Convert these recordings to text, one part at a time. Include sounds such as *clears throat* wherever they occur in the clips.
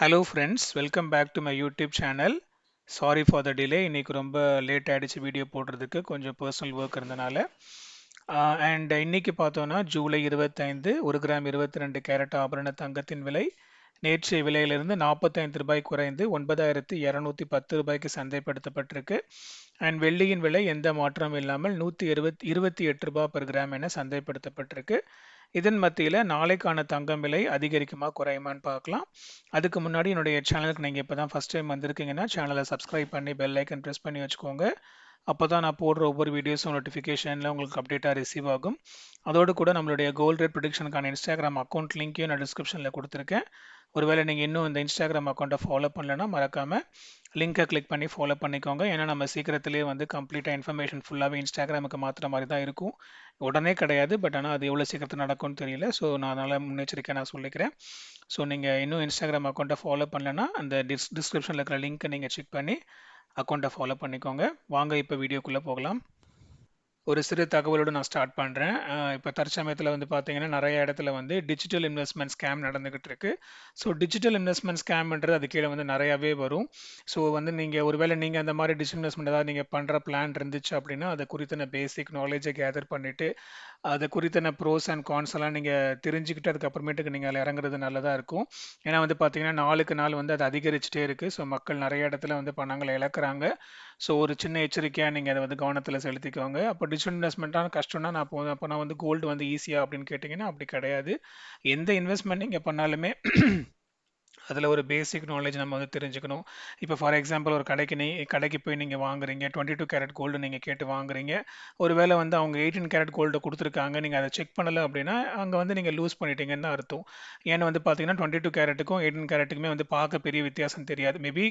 Hello friends welcome back to my YouTube channel sorry for the delay இன்னைக்கு ரொம்ப late ஆகிடுச்சு video போடுறதுக்கு. கொஞ்சம் பர்சனல் ஒர்க் இருந்தனால. Uh, அண்ட் இன்றைக்கி பார்த்தோன்னா ஜூலை இருபத்தைந்து ஒரு கிராம் இருபத்தி ரெண்டு கேரட் ஆபரண தங்கத்தின் விலை. நேற்றைய விலையிலிருந்து நாற்பத்தைந்து ரூபாய் குறைந்து ஒன்பதாயிரத்தி இரநூத்தி பத்து ரூபாய்க்கு சந்தைப்படுத்தப்பட்டிருக்கு. அண்ட் வெள்ளியின் விலை எந்த மாற்றமும் இல்லாமல் நூற்றி இருபத் இருபத்தி எட்டு ரூபாய் பெர் கிராம் என சந்தைப்படுத்தப்பட்டிருக்கு. இதன் மத்தியில் நாளைக்கான தங்கம் விலை அதிகரிக்குமா குறையுமான்னு பார்க்கலாம். அதுக்கு முன்னாடி என்னுடைய சேனலுக்கு நீங்கள் இப்போ தான் ஃபஸ்ட் டைம் வந்திருக்கீங்கன்னா சேனலை சப்ஸ்கிரைப் பண்ணி பெல் ஐக்கன் ப்ரெஸ் பண்ணி வச்சுக்கோங்க. அப்போ தான் நான் போடுற ஒவ்வொரு வீடியோஸும் நோட்டிஃபிகேஷனில் உங்களுக்கு அப்டேட்டாக ரிசீவ் ஆகும். அதோடு கூட நம்மளுடைய கோல்ட் ரேட் ப்ரொடிக்ஷனுக்கான இன்ஸ்டாகிராம் அக்கௌண்ட் லிங்க்கையும் நான் டிஸ்கிரிப்ஷனில் கொடுத்துருக்கேன். ஒருவேளை நீங்கள் இன்னும் இந்த இன்ஸ்டாகிராம் அக்கௌண்ட்டை ஃபாலோ பண்ணலன்னா மறக்காமல் லிங்கை கிளிக் பண்ணி ஃபாலோ பண்ணிக்கோங்க. ஏன்னா நம்ம சீக்கிரத்திலே வந்து கம்ப்ளீட்டாக இன்ஃபர்மேஷன் ஃபுல்லாகவே இன்ஸ்டாகிராமுக்கு மாற்றுற மாதிரி தான் இருக்கும். உடனே கிடையாது பட் ஆனால் அது எவ்வளோ சீக்கிரத்தில் நடக்கும்னு தெரியல. ஸோ நான் அதனால் முன்னெச்சரிக்கை நான் சொல்லிக்கிறேன். ஸோ நீங்கள் இன்னும் இன்ஸ்டாகிராம் அக்கௌண்ட்டை ஃபாலோ பண்ணலன்னா அந்த டிஸ் டிஸ்கிரிப்ஷனில் இருக்கிற லிங்க்கை நீங்கள் செக் பண்ணி அக்கௌண்ட்டை ஃபாலோ பண்ணிக்கோங்க. வாங்க இப்போ வீடியோக்குள்ளே போகலாம். ஒரு சிறு தகவலோடு நான் ஸ்டார்ட் பண்ணுறேன் இப்போ தற்சமயத்தில் வந்து பார்த்தீங்கன்னா நிறைய இடத்துல வந்து டிஜிட்டல் இன்வெஸ்ட்மெண்ட் ஸ்கேம் நடந்துகிட்டு இருக்கு. ஸோ டிஜிட்டல் இன்வெஸ்ட்மெண்ட் ஸ்கேம்ன்றது அது கீழே வந்து நிறையாவே வரும். ஸோ வந்து நீங்கள் ஒருவேளை நீங்கள் அந்த மாதிரி டிஜிட்டல் இன்வெஸ்ட்மெண்ட் ஏதாவது நீங்கள் பண்ணுற பிளான் இருந்துச்சு அப்படின்னா அதை குறித்தன பேசிக் நாலேஜை கேதர் பண்ணிவிட்டு அதை குறித்தன ப்ரோஸ் அண்ட் கான்ஸ் எல்லாம் நீங்கள் தெரிஞ்சுக்கிட்டு அதுக்கப்புறமேட்டுக்கு நீங்கள் அதில் இறங்குறது நல்லதாக இருக்கும். ஏன்னா வந்து பார்த்தீங்கன்னா நாளுக்கு நாள் வந்து அது அதிகரிச்சுட்டே இருக்குது ஸோ மக்கள் நிறைய இடத்துல வந்து பணங்களை இழக்கிறாங்க. ஸோ ஒரு சின்ன எச்சரிக்கையாக நீங்கள் அதை வந்து கவனத்தில் செலுத்திக்கோங்க. அப்போ டிஜிட்டல் இன்வெஸ்ட்மெண்ட்டான கஷ்டம்னா நான் போதும். அப்போ நான் வந்து கோல்டு வந்து ஈஸியாக அப்படின்னு கேட்டிங்கன்னா அப்படி கிடையாது. எந்த இன்வெஸ்ட்மெண்ட் நீங்கள் பண்ணாலுமே *clears throat* அதில் ஒரு பேசிக் நாலேஜ் நம்ம வந்து தெரிஞ்சுக்கணும். இப்போ ஃபார் எக்ஸாம்பிள் ஒரு கடைக்கு நீ கடைக்கு போய் நீங்கள் வாங்குறீங்க டுவெண்ட்டி டூ கேரட் கோல்டு நீங்கள் கேட்டு வாங்குறீங்க. ஒரு வேளை வந்து அவங்க எயிட்டீன் கேரட் கோல்டு கொடுத்துருக்காங்க நீங்கள் அதை செக் பண்ணலை அப்படின்னா அங்கே வந்து நீங்கள் லூஸ் பண்ணிட்டீங்கன்னு தான் அர்த்தம். ஏன்னா வந்து பார்த்தீங்கன்னா டுவெண்ட்டி டூ கேரட்டுக்கும் எயிட்டீன் கேரட்டுக்குமே வந்து பார்க்க பெரிய வித்தியாசம் தெரியாது. மேபி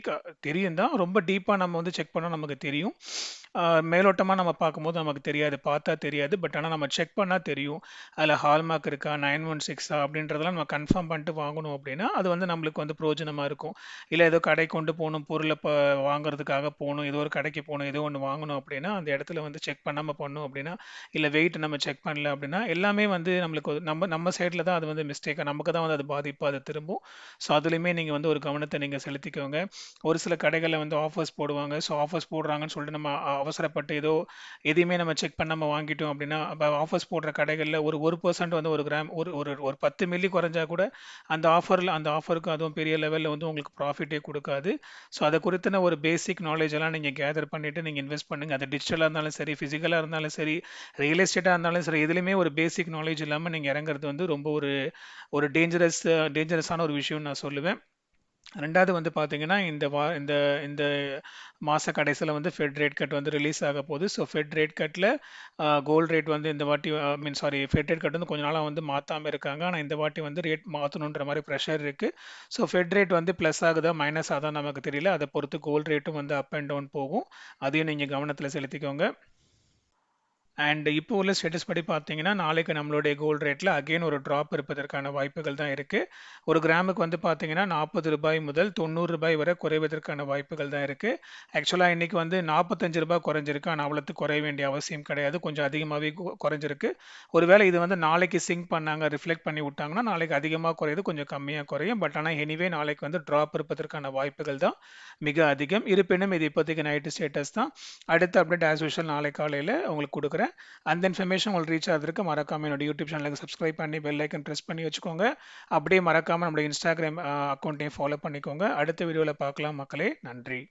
தெரியும் தான் ரொம்ப டீப்பாக நம்ம வந்து செக் பண்ணால் நமக்கு தெரியும். மேலோட்டமாக நம்ம பார்க்கும்போது நமக்கு தெரியாது பார்த்தா தெரியாது பட் ஆனால் நம்ம செக் பண்ணால் தெரியும். அதில் ஹால்மார்க் இருக்கா நைன் ஒன் சிக்ஸா அப்படின்றதெல்லாம் நம்ம கன்ஃபார்ம் பண்ணிட்டு வாங்கணும் அப்படின்னா அது வந்து நம்மளுக்கு வந்து பிரோஜனமாக இருக்கும். இல்லை ஏதோ கடை கொண்டு போகணும் பொருளை இப்போ வாங்குறதுக்காக போகணும் ஏதோ ஒரு கடைக்கு போகணும் ஏதோ ஒன்று வாங்கணும் அப்படின்னா அந்த இடத்துல வந்து செக் பண்ணாமல் பண்ணணும் அப்படின்னா இல்லை வெயிட் நம்ம செக் பண்ணல அப்படின்னா எல்லாமே வந்து நம்மளுக்கு நம்ம நம்ம சைடில் தான் அது வந்து மிஸ்டேக்காக நமக்கு தான் வந்து அது பாதிப்பு அது திரும்பும். ஸோ அதுலேயுமே நீங்கள் வந்து ஒரு கவனத்தை நீங்கள் செலுத்திக்கோங்க. ஒரு சில கடைகளில் வந்து ஆஃபர்ஸ் போடுவாங்க. ஸோ ஆஃபர்ஸ் போடுறாங்கன்னு சொல்லிட்டு நம்ம அவசரப்பட்டு ஏதோ எதையுமே நம்ம செக் பண்ணாமல் வாங்கிட்டோம் அப்படின்னா அப்போ ஆஃபர்ஸ் போடுற கடைகளில் ஒரு ஒரு பர்சன்ட் வந்து ஒரு கிராம் ஒரு ஒரு ஒரு பத்து மில்லி குறைஞ்சா கூட அந்த ஆஃபரில் அந்த ஆஃபருக்கு அதுவும் பெரிய லெவலில் வந்து உங்களுக்கு ப்ராஃபிட்டே கொடுக்காது. ஸோ அதை குறித்தின ஒரு பேசிக் நாலேஜ் எல்லாம் நீங்கள் கேதர் பண்ணிவிட்டு நீங்கள் இன்வெஸ்ட் பண்ணுங்கள் அது டிஜிட்டலாக இருந்தாலும் சரி ஃபிசிக்கலாக இருந்தாலும் சரி ரியல் எஸ்டேட்டாக இருந்தாலும் சரி எதுலேயுமே ஒரு பேசிக் நாலேஜ் இல்லாமல் நீங்கள் இறங்குறது வந்து ரொம்ப ஒரு ஒரு டேஞ்சரஸ் டேஞ்சரஸான ஒரு விஷயம்னு நான் சொல்லுவேன். ரெண்டாவது வந்து பார்த்தீங்கன்னா இந்த வா இந்த இந்த மாத கடைசியில் வந்து ஃபெட் ரேட் கட் வந்து ரிலீஸ் ஆக போகுது. ஸோ ஃபெட் ரேட் கட்டில் கோல்டு ரேட் வந்து இந்த வாட்டி mean sorry Fed rate cut வந்து கொஞ்ச நாளாக வந்து மாற்றாமல் இருக்காங்க. ஆனால் இந்த வாட்டி வந்து ரேட் மாற்றணுன்ற மாதிரி ப்ரெஷர் இருக்குது ஸோ ஃபெட் ரேட் வந்து ப்ளஸ் ஆகுதா மைனஸ் ஆகுதா நமக்கு தெரியல. அதை பொறுத்து கோல்டு ரேட்டும் வந்து அப் அண்ட் டவுன் போகும். அதையும் நீங்கள் கவனத்தில் செலுத்திக்கோங்க. அண்ட் இப்போ உள்ள ஸ்டேட்டஸ் படி பார்த்தீங்கன்னா நாளைக்கு நம்மளுடைய கோல்டு ரேட்டில் அகெயின் ஒரு ட்ராப் இருப்பதற்கான வாய்ப்புகள் தான் இருக்குது ஒரு கிராமுக்கு வந்து பார்த்தீங்கன்னா நாற்பது ரூபாய் முதல் தொண்ணூறு ரூபாய் வரை குறைவதற்கான வாய்ப்புகள் தான் இருக்குது ஆக்சுவலாக இன்றைக்கி வந்து நாற்பத்தஞ்சு ரூபாய் குறைஞ்சிருக்கு. ஆனால் அவ்வளோத்து குறைய வேண்டிய அவசியம் கிடையாது. கொஞ்சம் அதிகமாகவே குறைஞ்சிருக்கு. ஒருவேளை இது வந்து நாளைக்கு சிங்க் பண்ணாங்க ரிஃப்ளெக்ட் பண்ணி விட்டாங்கன்னா நாளைக்கு அதிகமாக குறையுது கொஞ்சம் கம்மியாக குறையும். பட் ஆனால் எனிவே நாளைக்கு வந்து ட்ராப் இருப்பதற்கான வாய்ப்புகள் தான் மிக அதிகம். இருப்பினும் இது இப்போதைக்கு நைட்டு ஸ்டேட்டஸ் தான். அடுத்த அப்டேட் ஆஸ் யூஷுவல் நாளை காலையில் உங்களுக்கு கொடுக்குறேன். அந்த இன்ஃபர்மேஷன் உங்களுக்கு ரீச் ஆகிறதுக்கு மறக்காம என்னோட யூடியூப் சேனலுக்கு சப்ஸ்கிரைப் பண்ணி பெல் ஐக்கன் ப்ரெஸ் பண்ணி வச்சுக்கோங்க. அப்படியே மறக்காமல் நம்மளோட இன்ஸ்டாகிராம் அக்கௌண்ட்டையும் ஃபாலோ பண்ணிக்கோங்க. அடுத்த வீடியோவில் பார்க்கலாம் மக்களே. நன்றி.